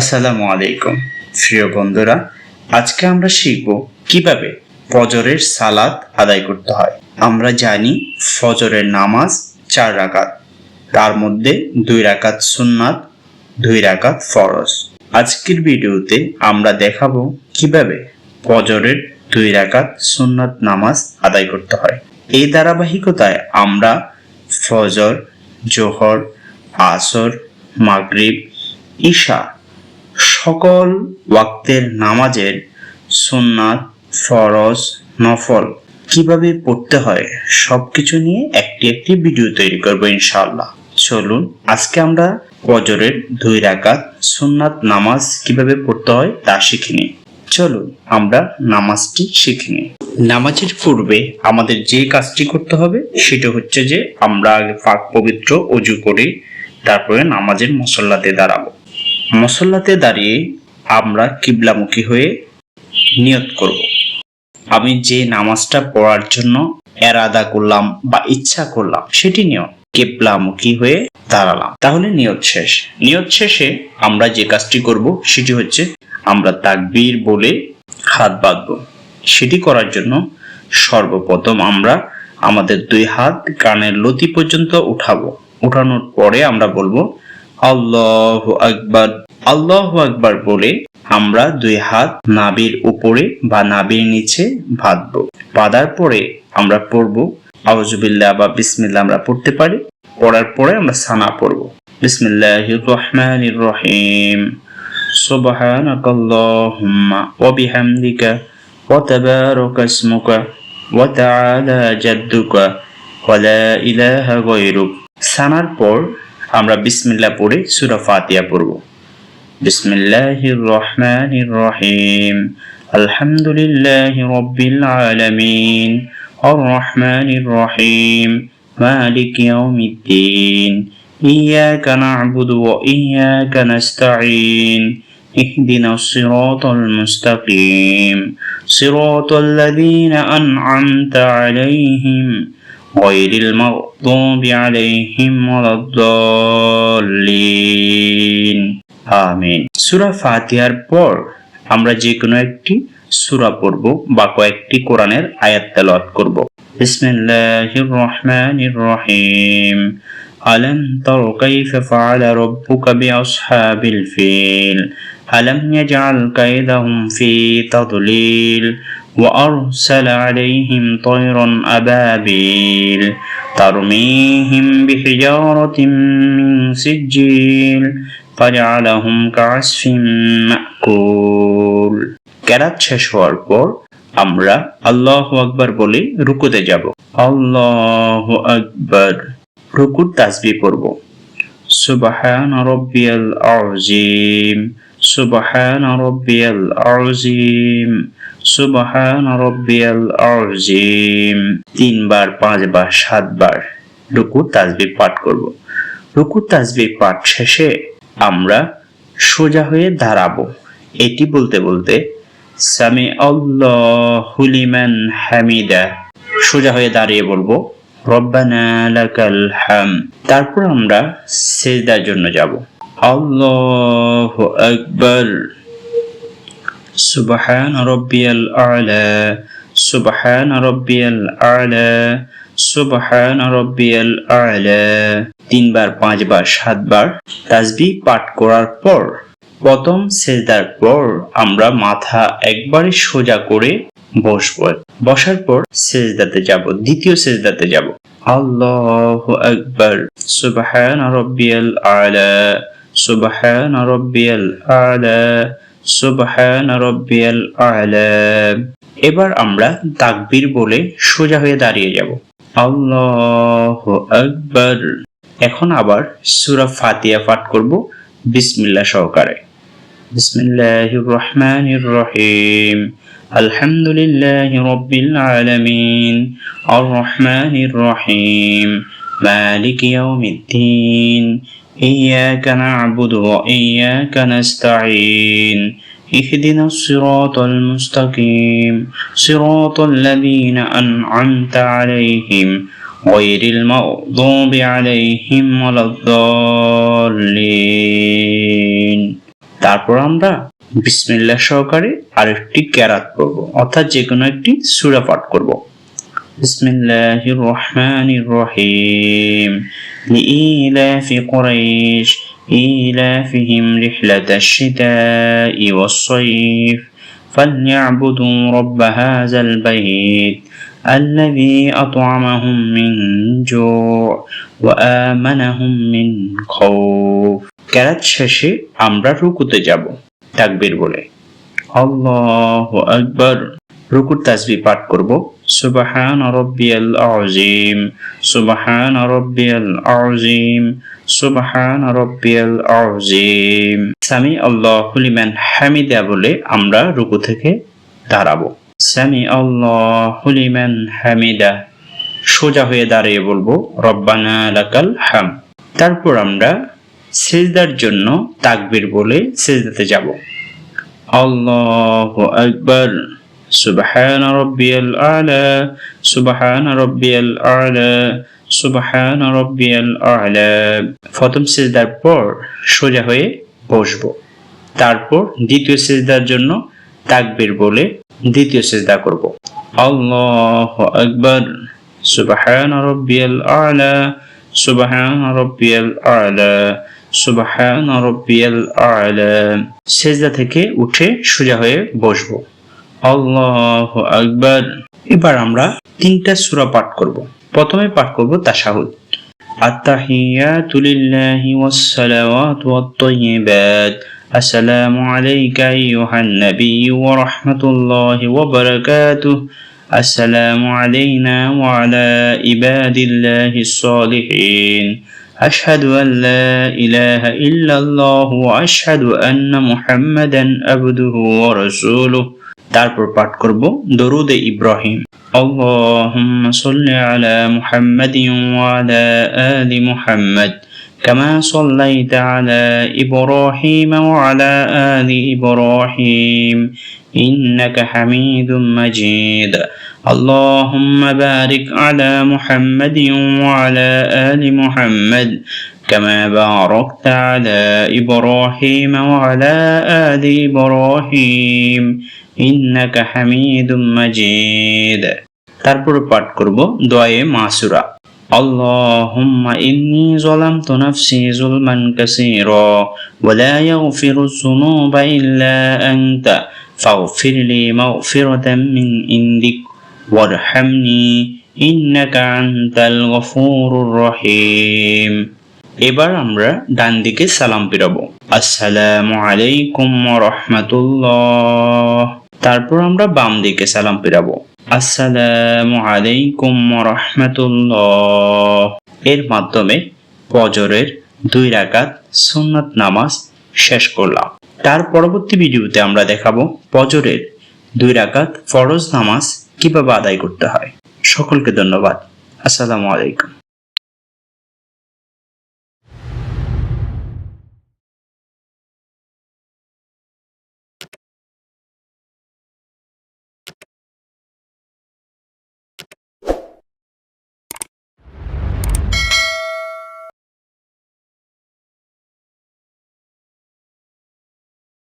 আসসালামু আলাইকুম। প্রিয় বন্ধুরা, আজকে আমরা শিখব কীভাবে ফজরের সালাত আদায় করতে হয়। আমরা জানি ফজরের নামাজ চার রাকাত, তার মধ্যে দুই রাকাত সুন্নাত, দুই রাকাত ফরজ। আজকের ভিডিওতে আমরা দেখাবো কীভাবে ফজরের দুই রাকাত সুন্নাত নামাজ আদায় করতে হয়। এই ধারাবাহিকতায় আমরা ফজর, জোহর, আসর, মাগরিব, ঈশা সকল ওয়াক্তের নামাজের সুন্নাত, ফরজ, নফল কীভাবে পড়তে হয় সবকিছু নিয়ে একটি একটি ভিডিও তৈরি করব ইনশাল্লাহ চলুন, আজকে আমরা ফজরের দুই রাকাত সুন্নাত নামাজ কীভাবে পড়তে হয় তা শিখে নিই। চলুন, আমরা নামাজটি শিখে নিই। নামাজের পূর্বে আমাদের যে কাজটি করতে হবে সেটা হচ্ছে যে আমরা আগে পাক পবিত্র অজু করি তারপরে নামাজের মসল্লাতে দাঁড়াবো। মসল্লাতে দাঁড়িয়ে আমরা কিবলামুখী হয়ে নিয়ত করব। আমি যে নামাজটা পড়ার জন্য এরাদা করলাম বা ইচ্ছা করলাম, সেটি নিয়ত কেবলামুখী হয়ে দাঁড়ালাম। তাহলে নিয়ত শেষ। নিয়ত শেষে আমরা যে কাজটি করব, সেটি হচ্ছে আমরা তাকবীর বলে হাত বাঁধবো। সেটি করার জন্য সর্বপ্রথম আমরা আমাদের দুই হাত কানের লতি পর্যন্ত উঠাবো। উঠানোর পরে আমরা বলব আল্লাহ আকবার আল্লাহ আকবার বলে আমরা দুই হাত নাবির উপরে বা নাবির নিচে বাঁধবো বাঁধার পরে আমরা পড়বো আউজুবিল্লাহ বা বিসমিল্লাহ আমরা পড়তে পারি পড়ার পরে আমরা সানা পড়বো বিসমিল্লাহির রহমানির রহিম سبحانك اللهم وبحمدك وتبارك اسمك وتعالى جدك ولا إله غيرك সানার পর আমরা বিসমিল্লাহ পড়ে সূরা ফাতিহা পড়ব বিসমিল্লাহির রহমানির রহিম আলহামদুলিল্লাহি রাব্বিল আলামিন আর রহমানির রহিম মালিক ইয়াউমিদ্দিন إياك نعبد وإياك نستعين اهدنا الصراط المستقيم صراط الذين أنعمت عليهم غير المغضوب عليهم ولا الضالين আমিন সূরা ফাতিহার পর আমরা যে কোনো একটি সূরা পড়ব বা কয়েকটি কোরআনের আয়াত তেলাওয়াত করব বিসমিল্লাহির রহমানির রহিম ألم تر كيف فعل ربك بأصحاب الفيل ألم يجعل كيدهم في تضليل وأرسل عليهم طيرا أبابيل ترميهم بحجارة من سجيل فجعلهم كعصف مأكول কেরাত শেষ হওয়ার পর আমরা আল্লাহ আকবার বলে রুকুতে যাব আল্লাহ আকবার রুকুর তাসবি পড়ব সুবহান রব্বিয়াল আযীম সুবহান রব্বিয়াল আযীম সুবহান তিনবার, পাঁচবার, সাতবার রুকুর তাসবি পাঠ করব। রুকুর তাসবি পাঠ শেষে আমরা সোজা হয়ে দাঁড়াবো। এটি বলতে বলতে সামি লিমান হামিদা। সোজা হয়ে দাঁড়িয়ে বলব, রব্বানা লাকাল হাম। তারপর আমরা সেজদার জন্য যাব। আল্লাহ আকবার। সুবহান রব্বিয়াল আলা, সুবহান রব্বিয়াল আলা, সুবহান রব্বিয়াল আলা। তিনবার, পাঁচবার, সাতবার তাসবি পাঠ করার পর, প্রথম সেজদার পর আমরা মাথা একবারে সোজা করে বসবো। বসার পর সেজদাতে যাব, দ্বিতীয় সেজদাতে যাব। আল্লাহু আকবার, সুবহান রাব্বিয়াল আলা, সুবহান রাব্বিয়াল আলা। সুবহান রাব্বিয়াল আলা এবার আমরা তাকবীর বলে সোজা হয়ে দাঁড়িয়ে যাব আল্লাহু আকবার এখন আবার সূরা ফাতিহা পাঠ করব বিসমিল্লাহ সহকারে বিসমিল্লাহির রহমানির রহিম الحمد لله رب العالمين الرحمن الرحيم مالك يوم الدين إياك نعبد وإياك نستعين اهدنا الصراط المستقيم صراط الذين أنعمت عليهم غير المغضوب عليهم ولا الضالين তারপর আমরা বিসমিল্লাহ সহকারে আরেকটি ক্যারাত করব অর্থাৎ যে কোনো একটি সূরা পাঠ করব বিসমিল্লাহির রহমানির রহিম لإيلاف قريش إيلافهم رحلة الشتاء والصيف فليعبدوا رب هذا البيت الذي أطعمهم من جوع وآمنهم من خوف ক্যারাত শেষে আমরা রুকুতে যাব তাকবীর বলে আল্লাহু আকবার রুকুর তাসবি পাঠ করব। সুবহান রব্বিয়াল আযীম, সুবহান রব্বিয়াল আযীম, সুবহান রব্বিয়াল আযীম। সামি আল্লাহু লিমান হামিদা বলে আমরা রুকু থেকে দাঁড়াবো। সামি আল্লাহু লিমান হামিদা, সোজা হয়ে দাঁড়িয়ে বলব, রব্বানা লাকাল হাম। তারপর আমরা সেজদার জন্য তাকবীর বলে সেজদাতে যাব। আল্লাহু আকবার। সুবহান রব্বিয়াল আলা, সুবহান রব্বিয়াল আলা, সুবহান রব্বিয়াল আলা। প্রথম সেজদার পর সোজা হয়ে বসবো। তারপর দ্বিতীয় সেজদার জন্য তাকবীর বলে দ্বিতীয় সেজদা করব। আল্লাহু আকবার। সুবহান রব্বিয়াল আলা, সুবহান রব্বিয়াল আলা, সুবহান রব্বিয়াল আলা। সেজদা থেকে উঠে সোজা হয়ে বসবো। আল্লাহু আকবার এবার আমরা তিনটা সূরা পাঠ করব প্রথমে পাঠ করব তাশাহুদ التحيات لله والصلوات والطيبات السلام عليك أيها النبي ورحمة الله وبركاته السلام علينا وعلى عباد الله الصالحين أشهد أن لا إله إلا الله وأشهد أن محمدا عبده ورسوله তারপর পাঠ করব দরুদে ইব্রাহিম اللهم صل على محمد وعلى آل محمد كما صليت على إبراهيم وعلى آل إبراهيم إنك حميد مجيد اللهم بارك على محمد وعلى آل محمد كما باركت على إبراهيم وعلى آل إبراهيم إنك حميد مجيد তারপর পাঠ করব দোয়ে মাসুরা اللهم إني ظلمت نفسي ظلما كثيرا ولا يغفر الذنوب إلا أنت فاغفر لي مغفرة من عندك এবার আমরা ডান দিকে সালাম পেরাবো আসসালামু আলাইকুম রহমাতুল্লাহ। তারপর আমরা বাম দিকে সালাম পেরাবো আসসালামু আলাইকুম রহমাতুল্লাহ। এর মাধ্যমে বজরের দুই রাকাত সুন্নাত নামাজ শেষ করলাম। তার পরবর্তী ভিডিওতে আমরা দেখাবো বজরের দুই রাকাত ফরজ নামাজ কীভাবে আদায় করতে হয়? সকলকে ধন্যবাদ। আসসালামু আলাইকুম।